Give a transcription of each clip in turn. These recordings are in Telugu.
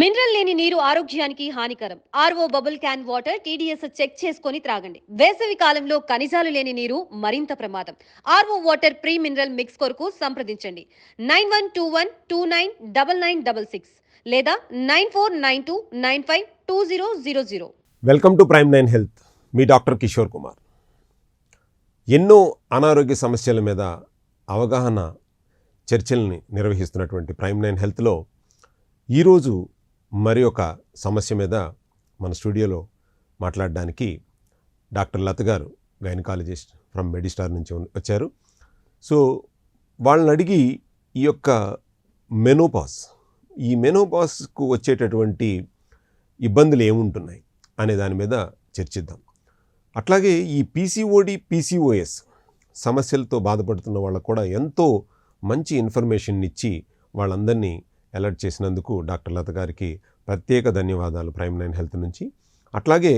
మినరల్ లేని నీరు ఆరోగ్యానికి హానికరం. RO bubble can water TDS check చేసుకొని త్రాగండి. వేసవి కాలంలో ఖనిజాలు లేని నీరు మరింత ప్రమాదం. RO water pre mineral mix కొరకు సంప్రదించండి. Nine one two one two nine double nine double six లేదా nine four nine two nine five two zero zero zero. Welcome to prime nine health me doctor Kishore Kumar. ఎన్నో అనారోగ్య సమస్యల మీద అవగాహన చర్చల్ని నిర్వహిస్తున్నటువంటి ప్రైమ్ నైన్ హెల్త్లో ఈరోజు మరి ఒక సమస్య మీద మన స్టూడియోలో మాట్లాడడానికి డాక్టర్ లత గారు గైనకాలజిస్ట్ ఫ్రమ్ మెడిస్టార్ నుంచి వచ్చారు. సో వాళ్ళని అడిగి ఈ యొక్క మెనోపాస్ ఈ మెనోపాస్కు వచ్చేటటువంటి ఇబ్బందులు ఏముంటున్నాయి అనే దాని మీద చర్చిద్దాం. అట్లాగే ఈ పీసీఓడి పీసీఓఎస్ సమస్యలతో బాధపడుతున్న వాళ్ళకు కూడా ఎంతో మంచి ఇన్ఫర్మేషన్ ఇచ్చి వాళ్ళందరినీ అలర్ట్ చేసినందుకు డాక్టర్ లత గారికి ప్రత్యేక ధన్యవాదాలు ప్రైమ్ నైన్ హెల్త్ నుంచి. అట్లాగే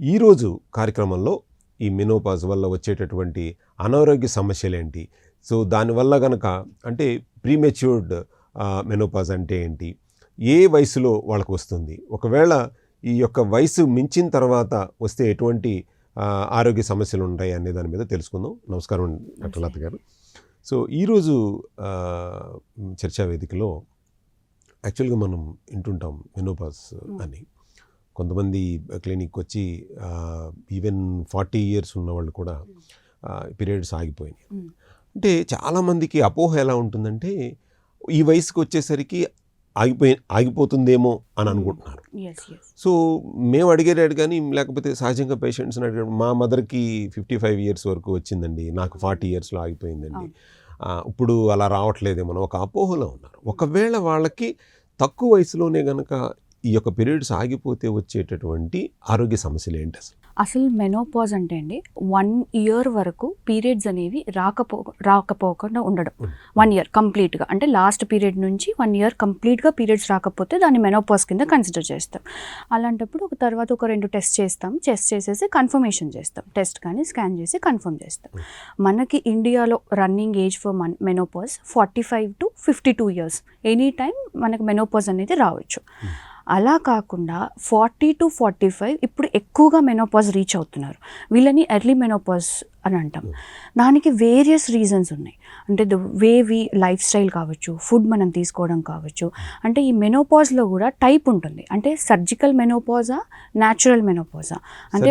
ఈరోజు కార్యక్రమంలో ఈ మినోపాజ్ వల్ల వచ్చేటటువంటి అనారోగ్య సమస్యలు ఏంటి సో దానివల్ల గనక అంటే ప్రీమెచ్యూర్డ్ మెనోపాజ్ అంటే ఏంటి? ఏ వయసులో వాళ్ళకు వస్తుంది? ఒకవేళ ఈ యొక్క వయసు మించిన తర్వాత వస్తే ఎటువంటి ఆరోగ్య సమస్యలు ఉంటాయి అనే దాని మీద తెలుసుకుందాం. నమస్కారం డాక్టర్ లత గారు. సో ఈరోజు చర్చా వేదికలో యాక్చువల్గా మనం వింటుంటాం మెనోపాస్ అని. కొంతమంది క్లినిక్ వచ్చి ఈవెన్ ఫార్టీ ఇయర్స్ ఉన్న వాళ్ళు కూడా పీరియడ్స్ ఆగిపోయినాయి. Mm. అంటే చాలామందికి అపోహ ఎలా ఉంటుందంటే ఈ వయసుకి వచ్చేసరికి ఆగిపోయి ఆగిపోతుందేమో అని అనుకుంటున్నారు. సో మేము అడిగేటాడు కానీ లేకపోతే సహజంగా పేషెంట్స్ని అడిగాడు మా మదర్కి ఫిఫ్టీ ఫైవ్ ఇయర్స్ వరకు వచ్చిందండి నాకు ఫార్టీ ఇయర్స్లో ఆగిపోయిందండి. ఇప్పుడు అలా రావట్లేదేమో ఒక అపోహలో ఉన్నారు. ఒకవేళ వాళ్ళకి తక్కువ వయసులోనే గనక ఈ యొక్క పీరియడ్స్ ఆగిపోతే వచ్చేటటువంటి ఆరోగ్య సమస్యలు ఏంటి అసలు? అసలు మెనోపాజ్ అంటే అండి వన్ ఇయర్ వరకు పీరియడ్స్ అనేవి రాకపో రాకపోకుండా ఉండడం. వన్ ఇయర్ కంప్లీట్గా అంటే లాస్ట్ పీరియడ్ నుంచి వన్ ఇయర్ కంప్లీట్గా పీరియడ్స్ రాకపోతే దాన్ని మెనోపాజ్ కింద కన్సిడర్ చేస్తాం. అలాంటప్పుడు ఒక తర్వాత ఒక రెండు టెస్ట్ చేస్తాం. టెస్ట్ చేసేసి కన్ఫర్మేషన్ చేస్తాం. టెస్ట్ కానీ స్కాన్ చేసి కన్ఫర్మ్ చేస్తాం. మనకి ఇండియాలో running age for man menopause forty five to fifty two years any time మనకి మెనోపాజ్ అనేది రావచ్చు. అలా కాకుండా ఫార్టీ టు ఫార్టీ ఫైవ్ ఇప్పుడు ఎక్కువగా మెనోపాజ్ రీచ్ అవుతున్నారు. వీళ్ళని ఎర్లీ మెనోపాజ్ అని అంటాం. దానికి వేరియస్ రీజన్స్ ఉన్నాయి. అంటే the way we life style కావచ్చు ఫుడ్ మనం తీసుకోవడం కావచ్చు. అంటే ఈ మెనోపాజ్లో కూడా టైప్ ఉంటుంది. అంటే సర్జికల్ మెనోపాజా న్యాచురల్ మెనోపాజా అంటే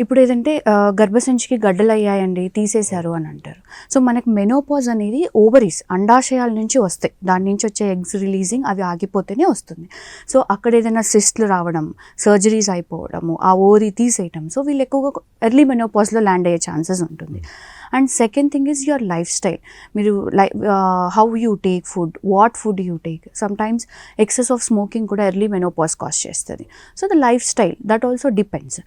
ఇప్పుడు- ఏదంటే గర్భసంచికి గడ్డలు అయ్యాయండి తీసేశారు అని అంటారు. సో మనకి మెనోపాజ్ అనేది ఓవరీస్ అండాశయాల నుంచి వస్తాయి. దాని నుంచి వచ్చే ఎగ్స్ రిలీజింగ్ అవి ఆగిపోతేనే వస్తుంది. సో అక్కడ ఏదైనా సిస్ట్లు రావడం సర్జరీస్ అయిపోవడము ఆ ఓరి తీసేయటం సో వీళ్ళు ఎక్కువగా ఎర్లీ మెనోపాజ్లో ల్యాండ్ అయ్యే ఛాన్సెస్ ఉంటుంది. And second thing is your life style. మీరు life how you take food what food you take. Some times excess of smoking కూడా ఎర్లీ మెనోపాజ్ కాస్ట్ చేస్తుంది. So the life style that also depends.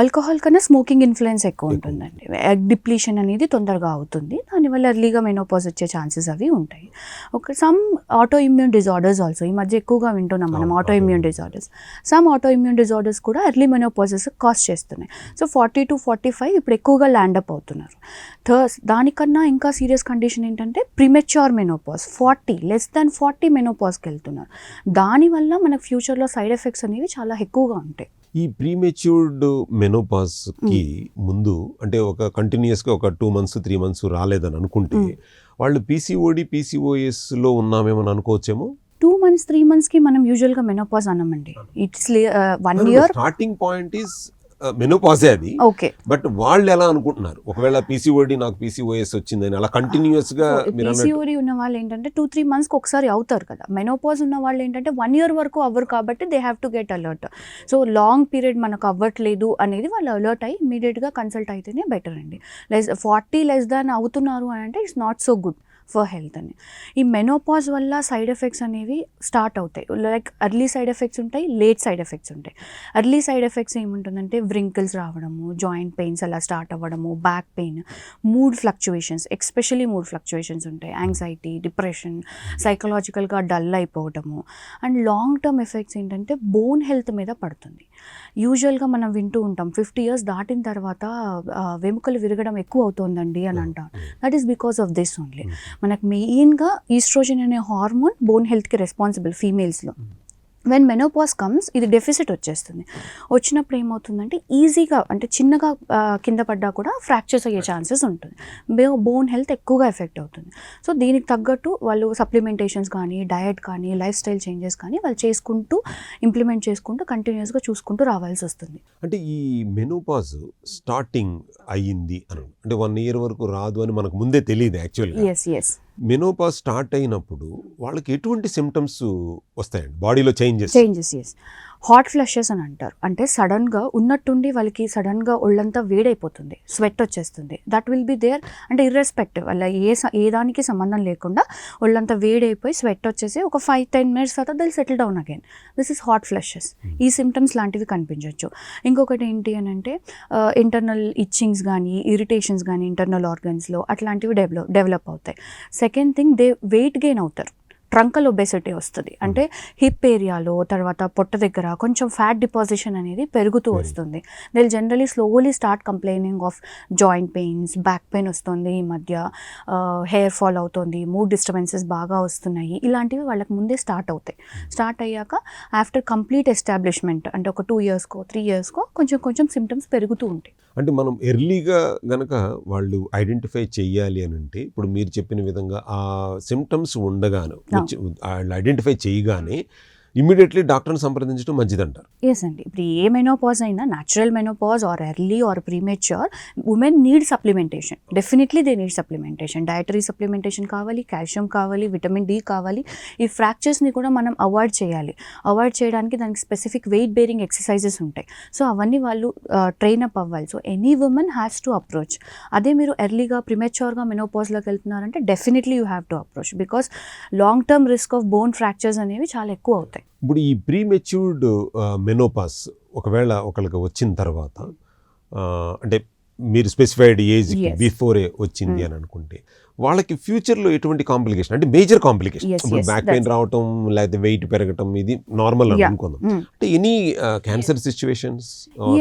Alcohol కన్నా స్మోకింగ్ ఇన్ఫ్లుయెన్స్ ఎక్కువ ఉంటుందండి. ఎగ్ డిప్లీషన్ అనేది తొందరగా అవుతుంది. దానివల్ల ఎర్లీగా మెనోపాజ్ వచ్చే ఛాన్సెస్ అవి ఉంటాయి. ఒక some auto immune disorders also ఈ మధ్య ఎక్కువగా వింటున్నాం మనం autoimmune. Disorders. Some autoimmune disorders కూడా ఎర్లీ మెనోపాజెస్ కాస్ట్ చేస్తున్నాయి. So forty to forty five ఇప్పుడు ఎక్కువగా ల్యాండప్ అవుతున్నారు. థర్స్ దానికన్నా ఇంకా సీరియస్ కండిషన్ ఏంటంటే premature menopause forty less than forty మెనోపాజ్కి వెళ్తున్నారు. దానివల్ల మనకు ఫ్యూచర్లో సైడ్ ఎఫెక్ట్స్ అనేవి చాలా ఎక్కువగా ఉంటాయి. ఈ ప్రీమెచ్యూర్డ్ మెనోపాస్కి ముందు అంటే ఒక కంటిన్యూస్గా ఒక టూ మంత్స్ త్రీ మంత్స్ రాలేదని అనుకుంటే. వాళ్ళు పీసీఓడి పీసీఓఎస్లో ఉన్నామేమని అనుకోవచ్చేమో? టూ మంత్స్ త్రీ మంత్స్కి మనం యూజువల్గా menopause అన్నామండి. It's one year starting point is మెనోపాజే అది. ఓకే. బట్ వాళ్ళు ఎలా అనుకుంటున్నారు? ఒకవేళ పీసీఓడి నాకు పీసీఓఎస్ వచ్చిందని అలా కంటిన్యూస్గా పీసీఓడి ఉన్న వాళ్ళు ఏంటంటే టూ త్రీ మంత్స్కి ఒకసారి అవుతారు కదా. మెనోపాజ్ ఉన్న వాళ్ళు ఏంటంటే వన్ ఇయర్ వరకు అవ్వరు కాబట్టి they have to get alert so long period మనకు అవ్వట్లేదు అనేది వాళ్ళు అలర్ట్ అయ్యి ఇమీడియట్గా కన్సల్ట్ అయితేనే బెటర్ అండి. లెస్ ఫార్టీ లెస్ దాన్ అవుతున్నారు అని అంటే it's not so good for health అని. ఈ మెనోపాజ్ వల్ల సైడ్ ఎఫెక్ట్స్ అనేవి స్టార్ట్ అవుతాయి. లైక్ ఎర్లీ సైడ్ ఎఫెక్ట్స్ ఉంటాయి లేట్ సైడ్ ఎఫెక్ట్స్ ఉంటాయి. ఎర్లీ సైడ్ ఎఫెక్ట్స్ ఏముంటుందంటే వ్రింకిల్స్ రావడము జాయింట్ పెయిన్స్ అలా స్టార్ట్ అవ్వడము back pain mood fluctuations especially mood fluctuations ఉంటాయి. యాంగ్జైటీ డిప్రెషన్ సైకలాజికల్గా డల్ అయిపోవటము అండ్ లాంగ్ టర్మ్ ఎఫెక్ట్స్ ఏంటంటే బోన్ హెల్త్ మీద పడుతుంది. యూజువల్గా మనం వింటూ ఉంటాం ఫిఫ్టీ ఇయర్స్ దాటిన తర్వాత వెముకలు విరగడం ఎక్కువ అవుతోందండి అని అంటాం that is because of this only మనకు మెయిన్గా ఈస్ట్రోజన్ అనే హార్మోన్ బోన్ హెల్త్కి రెస్పాన్సిబుల్ ఫీమేల్స్లో వెన్ మెనోపాస్ కమ్స్ ఇది డెఫిసిట్ వచ్చేస్తుంది. వచ్చినప్పుడు ఏమవుతుందంటే ఈజీగా అంటే చిన్నగా కింద పడ్డా కూడా ఫ్రాక్చర్స్ అయ్యే ఛాన్సెస్ ఉంటుంది. బోన్ హెల్త్ ఎక్కువగా ఎఫెక్ట్ అవుతుంది. సో దీనికి తగ్గట్టు వాళ్ళు సప్లిమెంటేషన్స్ కానీ డయట్ కానీ లైఫ్ స్టైల్ చేంజెస్ కానీ వాళ్ళు చేసుకుంటూ ఇంప్లిమెంట్ చేసుకుంటూ కంటిన్యూస్గా చూసుకుంటూ రావాల్సి వస్తుంది. అంటే ఈ మెనోపాజ్ స్టార్టింగ్ అయ్యింది అని అంటే వన్ ఇయర్ వరకు రాదు అని మనకు ముందే తెలియదు యాక్చువల్గా ఎస్ ఎస్ మెనోపాజ్ స్టార్ట్ అయినప్పుడు వాళ్ళకి ఎటువంటి సిమ్టమ్స్ వస్తాయండి? బాడీలో changes changes as hot flushes అని అంటారు. అంటే సడన్గా ఉన్నట్టుండి వాళ్ళకి సడన్గా ఒళ్ళంతా వేడైపోతుంది. స్వెట్ వచ్చేస్తుంది. దట్ విల్ బి దేర్ అంటే ఇర్రెస్పెక్టివ్ వాళ్ళ ఏ ఏ దానికి సంబంధం లేకుండా ఒళ్ళంతా వేడైపోయి స్వెట్ వచ్చేసి ఒక ఫైవ్ టెన్ మినిట్స్ తర్వాత they'll settle down again this is hot flushes ఈ సిమ్టమ్స్ లాంటివి కనిపించవచ్చు ఇంకొకటి ఏంటి అని అంటే ఇంటర్నల్ ఇచ్చింగ్స్ కానీ ఇరిటేషన్స్ కానీ ఇంటర్నల్ ఆర్గన్స్లో అట్లాంటివి డెవలప్ డెవలప్ అవుతాయి. Second thing they weight gain అవుతారు. ట్రంకల్ ఒబెసిటీ వస్తుంది. అంటే హిప్ ఏరియాలో తర్వాత పొట్ట దగ్గర కొంచెం ఫ్యాట్ డిపాజిషన్ అనేది పెరుగుతూ. వస్తుంది. They generally slowly start complaining of joint pains back pain వస్తుంది ఈ మధ్య. హెయిర్ ఫాల్ అవుతుంది మూడ్ డిస్టర్బెన్సెస్ బాగా వస్తున్నాయి. ఇలాంటివి వాళ్ళకి ముందే స్టార్ట్ అవుతాయి. స్టార్ట్ అయ్యాక ఆఫ్టర్ కంప్లీట్ ఎస్టాబ్లిష్మెంట్ అంటే ఒక టూ ఇయర్స్కో త్రీ ఇయర్స్కో కొంచెం కొంచెం సిమ్టమ్స్ పెరుగుతూ ఉంటాయి. అంటే మనం ఎర్లీగా గనక వాళ్ళు ఐడెంటిఫై చెయ్యాలి అని అంటే ఇప్పుడు మీరు చెప్పిన విధంగా ఆ సిమ్టమ్స్ ఉండగాను ఐడెంటిఫై చేయగానే ఇమీడియట్లీ డాక్టర్ని సంప్రదించడం మంచిదంటారు. ఎస్ అండి. ఇప్పుడు ఏ మెనోపాజ్ అయినా natural menopause or early or premature women need supplementation definitely they need supplementation dietary supplementation కావాలి కాల్షియం కావాలి విటమిన్ డి కావాలి. ఈ ఫ్రాక్చర్స్ని కూడా మనం అవాయిడ్ చేయాలి. అవాయిడ్ చేయడానికి దానికి స్పెసిఫిక్ వెయిట్ బేరింగ్ ఎక్సర్సైజెస్ ఉంటాయి. సో అవన్నీ వాళ్ళు ట్రైన్ అప్ అవ్వాలి. So any women has to approach అదే మీరు ఎర్లీగా ప్రిమెచ్యూర్గా మెనోపాజ్లోకి వెళ్తున్నారంటే definitely you have to approach because long term risk of bone fractures అనేవి చాలా ఎక్కువ అవుతాయి. ఇప్పుడు ఈ ప్రీ మెచ్యూర్డ్ మెనోపాస్ ఒకవేళ ఒకరికి వచ్చిన తర్వాత అంటే మీరు స్పెసిఫైడ్ ఏజ్. బిఫోరే వచ్చింది Mm. అని అనుకుంటే వాళ్ళకి ఫ్యూచర్లో ఎటువంటి కాంప్లికేషన్ అంటే మేజర్ కాంప్లికేషన్ ఇప్పుడు బ్యాక్ పెయిన్ రావటం లేకపోతే వెయిట్ పెరగటం ఇది నార్మల్. అనుకుందాం Mm. అంటే ఎనీ క్యాన్సర్ సిచ్యువేషన్స్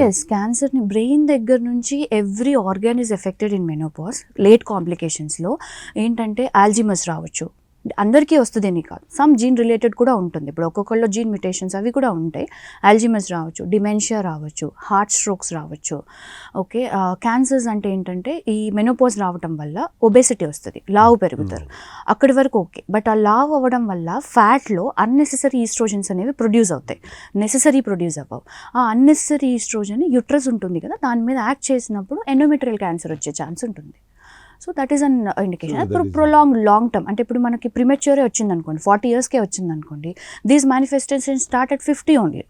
ఎస్ క్యాన్సర్ని బ్రెయిన్ దగ్గర నుంచి every organ is affected in menopause late కాంప్లికేషన్స్లో ఏంటంటే ఆల్జిమస్ రావచ్చు అందరికీ వస్తుంది అని కాదు. సమ్ జీన్ రిలేటెడ్ కూడా ఉంటుంది. ఇప్పుడు ఒక్కొక్కళ్ళు జీన్ మ్యుటేషన్స్ అవి కూడా ఉంటాయి. ఆల్జిమస్ రావచ్చు డిమెన్షియా రావచ్చు హార్ట్ స్ట్రోక్స్ రావచ్చు. ఓకే క్యాన్సర్స్ అంటే ఏంటంటే ఈ మెనోపాజ్ రావటం వల్ల ఒబెసిటీ వస్తుంది లావు పెరుగుతారు అక్కడి వరకు ఓకే బట్ ఆ లావ్ అవ్వడం వల్ల ఫ్యాట్లో అన్నెసెసరీ ఈస్ట్రోజన్స్ అనేవి ప్రొడ్యూస్ అవుతాయి. నెససరీ ప్రొడ్యూస్ అవ్వవు. ఆ అన్నెసరీ ఈస్ట్రోజన్ యుట్రస్ ఉంటుంది కదా దాని మీద యాక్ట్ చేసినప్పుడు ఎండోమెట్రియల్ క్యాన్సర్ వచ్చే ఛాన్స్ ఉంటుంది. So that is an indication ఇప్పుడు ప్రొలాంగ్ లాంగ్ టర్మ్ అంటే ఇప్పుడు మనకి ప్రిమెచ్యూరే వచ్చింది అనుకోండి ఫార్టీ ఇయర్స్కే వచ్చింది అనుకోండి these manifestation start at fifty only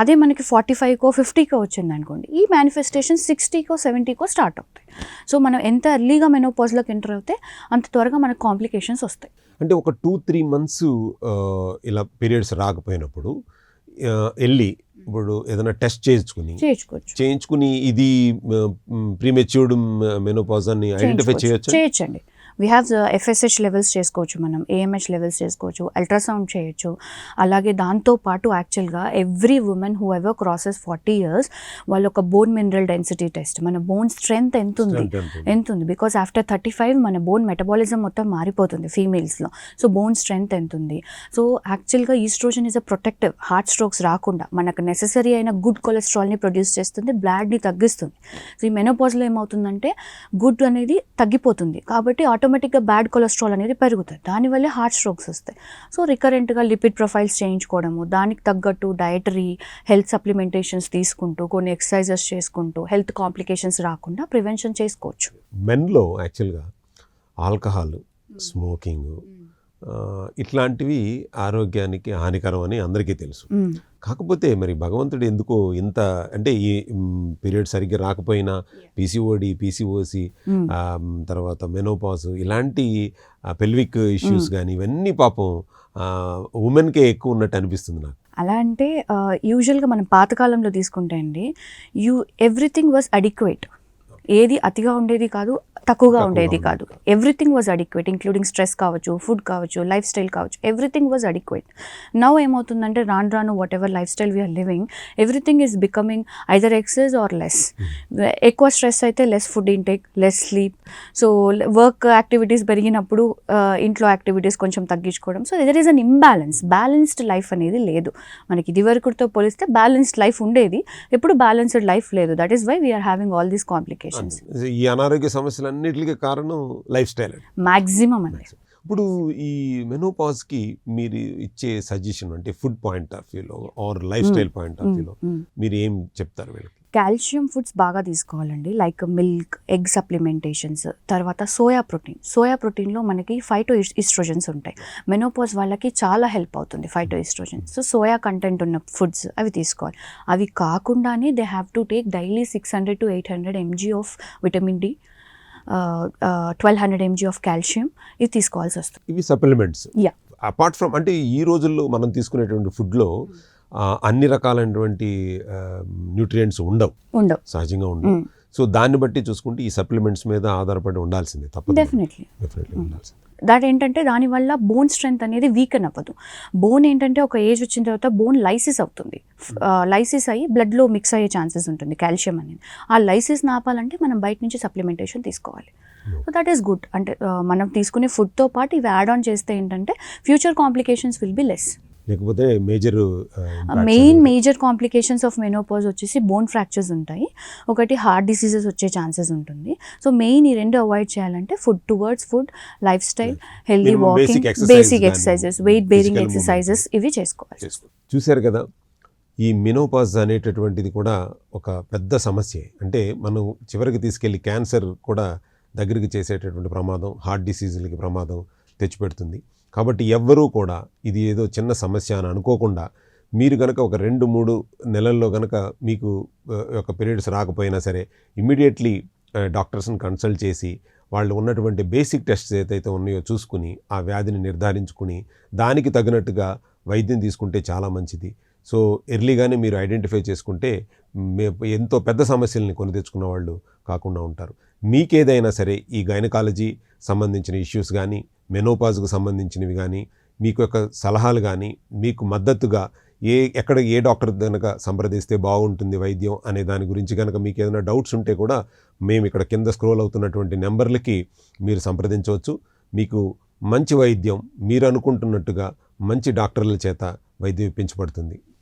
అదే మనకి ఫార్టీ ఫైవ్కో ఫిఫ్టీకో వచ్చింది అనుకోండి ఈ మేనిఫెస్టేషన్ సిక్స్టీకో సెవెంటీకో స్టార్ట్ అవుతాయి. సో మనం ఎంత ఎర్లీగా మెనోపాజ్లోకి ఎంటర్ అవుతే అంత త్వరగా మనకు కాంప్లికేషన్స్ వస్తాయి. అంటే ఒక టూ త్రీ మంత్స్ ఇలా పీరియడ్స్ రాకపోయినప్పుడు వెళ్ళి ఇప్పుడు ఏదైనా టెస్ట్ చేయించుకుని చేయించుకుని ఇది ప్రీమెచ్యూర్డ్ మెనోపాజ్ అని ఐడెంటిఫై చేయొచ్చు? చేయొచ్చండి. వీ హ్యావ్ ఎఫ్ఎస్హెచ్ లెవెల్స్ చేసుకోవచ్చు మనం ఏఎంహెచ్ లెవెల్స్ చేసుకోవచ్చు అల్ట్రాసౌండ్ చేయొచ్చు. అలాగే దాంతో పాటు యాక్చువల్గా every women who ever crosses forty years వాళ్ళ ఒక బోన్ మినరల్ డెన్సిటీ టెస్ట్ మన బోన్ స్ట్రెంగ్త్ ఎంత ఉంది? ఎంత ఉంది? బికాస్ ఆఫ్టర్ థర్టీ ఫైవ్ మన బోన్ మెటబాలిజం మొత్తం మారిపోతుంది ఫీమేల్స్లో సో బోన్ స్ట్రెంగ్త్ ఎంత ఉంది? సో యాక్చువల్గా estrogen is a protective heart strokes రాకుండా మనకు నెససరీ అయిన గుడ్ కొలెస్ట్రాల్ని ప్రొడ్యూస్ చేస్తుంది బ్లాడ్ని తగ్గిస్తుంది. సో ఈ మెనోపాజ్లో ఏమవుతుందంటే గుడ్ అనేది తగ్గిపోతుంది. కాబట్టి ఆటోమేటిక్గా బ్యాడ్ కొలెస్ట్రాల్ అనేది పెరుగుతుంది దానివల్లే హార్ట్ స్ట్రోక్స్ వస్తాయి. సో రికరెంట్గా లిపిడ్ ప్రొఫైల్స్ చేయించుకోవడము దానికి తగ్గట్టు డయటరీ హెల్త్ సప్లిమెంటేషన్స్ తీసుకుంటూ కొన్ని ఎక్సర్సైజెస్ చేసుకుంటూ హెల్త్ కాంప్లికేషన్స్ రాకుండా ప్రివెన్షన్ చేసుకోవచ్చు. మెన్లో యాక్చువల్గా ఆల్కహాల్ స్మోకింగ్ ఇట్లాంటివి ఆరోగ్యానికి హానికరం అని అందరికీ తెలుసు. కాకపోతే మరి భగవంతుడు ఎందుకో ఇంత అంటే ఈ పీరియడ్ సరిగ్గా రాకపోయినా పీసీఓడి పీసీఓసి. తర్వాత మెనోపాస్ ఇలాంటి పెల్విక్ ఇష్యూస్ కానీ ఇవన్నీ పాపం ఉమెన్కే ఎక్కువ ఉన్నట్టు అనిపిస్తుంది నాకు. అలా అంటే యూజువల్గా మనం పాతకాలంలో తీసుకుంటే అండి యూ ఎవ్రీథింగ్ వాజ్ అడిక్వేట్ ఏది అతిగా ఉండేది కాదు తక్కువగా ఉండేది కాదు. Everything was adequate including stress కావచ్చు ఫుడ్ కావచ్చు లైఫ్ స్టైల్ కావచ్చు. ఎవ్రీథింగ్ వాజ్ అడిక్వేట్ నవ్ ఏమవుతుందంటే రాను రాను what ever life style we are living everything is becoming either excess or less ఎక్కువ స్ట్రెస్ అయితే less food intake less sleep so work activities పెరిగినప్పుడు ఆ, ఇంట్లో యాక్టివిటీస్ కొంచెం తగ్గించుకోవడం. So there is an imbalance balanced life అనేది లేదు. మనకి ఇది వరకుతో పోలిస్తే బ్యాలెన్స్డ్ లైఫ్ ఉండేది. ఎప్పుడు బ్యాలెన్స్డ్ లైఫ్ లేదు. That is why we are having all these ఈ అనారోగ్య సమస్యలన్నిటికీ కారణం లైఫ్ స్టైల్ అండి. మాక్సిమం అండి. ఇప్పుడు ఈ మెనోపాజ్కి మీరు ఇచ్చే సజెషన్ అంటే ఫుడ్ పాయింట్ ఆఫ్ వ్యూలో or life style point of వ్యూలో మీరు ఏం చెప్తారు వీళ్ళకి? కాల్షియం ఫుడ్స్ బాగా తీసుకోవాలండి. లైక్ మిల్క్ ఎగ్ సప్లిమెంటేషన్స్ తర్వాత సోయా ప్రోటీన్. సోయా ప్రోటీన్లో మనకి ఫైటో ఇస్ట్రోజన్స్ ఉంటాయి. మెనోపాజ్ వాళ్ళకి చాలా హెల్ప్ అవుతుంది phyto estrogens so soya content ఉన్న ఫుడ్స్ అవి తీసుకోవాలి. అవి కాకుండానే they have to take daily six hundred to eight hundred MG of vitamin D twelve hundred MG of calcium ఇది తీసుకోవాల్సి వస్తుంది. ఇవి సప్లిమెంట్స్ Yeah. అపార్ట్ ఫ్రమ్ అంటే ఈ రోజుల్లో మనం తీసుకునేటువంటి ఫుడ్లో అన్ని రకాలైనటువంటి న్యూట్రియంట్స్ ఉండవు. ఉండవు. సహజంగా ఉండవు. సో దాన్ని బట్టి చూసుకుంటే ఈ సప్లిమెంట్స్ మీద ఆధారపడి ఉండాల్సిందే తప్పదు. డెఫినెట్లీ డెఫినెట్లీ ఉండాల్సిందే. దాట్ ఏంటంటే దానివల్ల బోన్ స్ట్రెంత్ అనేది వీకెన్ అవ్వదు. బోన్ ఏంటంటే ఒక ఏజ్ వచ్చిన తర్వాత బోన్ లైసిస్ అవుతుంది. లైసిస్ అయ్యి బ్లడ్లో మిక్స్ అయ్యే ఛాన్సెస్ ఉంటుంది కాల్షియం అనేది. ఆ లైసిస్ ఆపాలంటే మనం బయట నుంచి సప్లిమెంటేషన్ తీసుకోవాలి. సో దట్ ఈస్ గుడ్ అంటే మనం తీసుకునే ఫుడ్తో పాటు ఇవి యాడ్ ఆన్ చేస్తే ఏంటంటే future complications will be less లేకపోతే major main major complications of menopause వచ్చేసి బోన్ ఫ్రాక్చర్స్ ఉంటాయి. ఒకటి హార్ట్ డిసీజెస్ వచ్చే ఛాన్సెస్ ఉంటుంది. సో మెయిన్ ఈ రెండు అవాయిడ్ చేయాలంటే food towards food life style healthy walking basic exercises weight bearing exercises ఇవి చేసుకోవాలి. చేసుకో చూశారు కదా? ఈ మినోపాజ్ అనేటటువంటిది కూడా ఒక పెద్ద సమస్య. అంటే మనం చివరికి తీసుకెళ్ళి క్యాన్సర్ కూడా దగ్గరికి చేసేటటువంటి ప్రమాదం హార్ట్ డిసీజులకి ప్రమాదం తెచ్చిపెడుతుంది. కాబట్టి ఎవ్వరూ కూడా ఇది ఏదో చిన్న సమస్య అని అనుకోకుండా మీరు కనుక ఒక రెండు మూడు నెలల్లో కనుక మీకు ఒక పీరియడ్స్ రాకపోయినా సరే ఇమ్మీడియట్లీ డాక్టర్స్ని కన్సల్ట్ చేసి వాళ్ళు ఉన్నటువంటి బేసిక్ టెస్ట్స్ ఏదైతే ఉన్నాయో చూసుకుని ఆ వ్యాధిని నిర్ధారించుకుని దానికి తగినట్టుగా వైద్యం తీసుకుంటే చాలా మంచిది. సో ఎర్లీగానే మీరు ఐడెంటిఫై చేసుకుంటే మే ఎంతో పెద్ద సమస్యల్ని కొని తెచ్చుకున్న వాళ్ళు కాకుండా ఉంటారు. మీకేదైనా సరే ఈ గైనకాలజీ సంబంధించిన ఇష్యూస్ కానీ మెనోపాజ్కు సంబంధించినవి కానీ మీకు యొక్క సలహాలు కానీ మీకు మద్దతుగా ఏ ఎక్కడ ఏ డాక్టర్ కనుక సంప్రదిస్తే బాగుంటుంది వైద్యం అనే దాని గురించి కనుక మీకు ఏదైనా డౌట్స్ ఉంటే కూడా మేము ఇక్కడ కింద స్క్రోల్ అవుతున్నటువంటి నెంబర్లకి మీరు సంప్రదించవచ్చు. మీకు మంచి వైద్యం మీరు అనుకుంటున్నట్టుగా మంచి డాక్టర్ల చేత వైద్యం ఇప్పించబడుతుంది.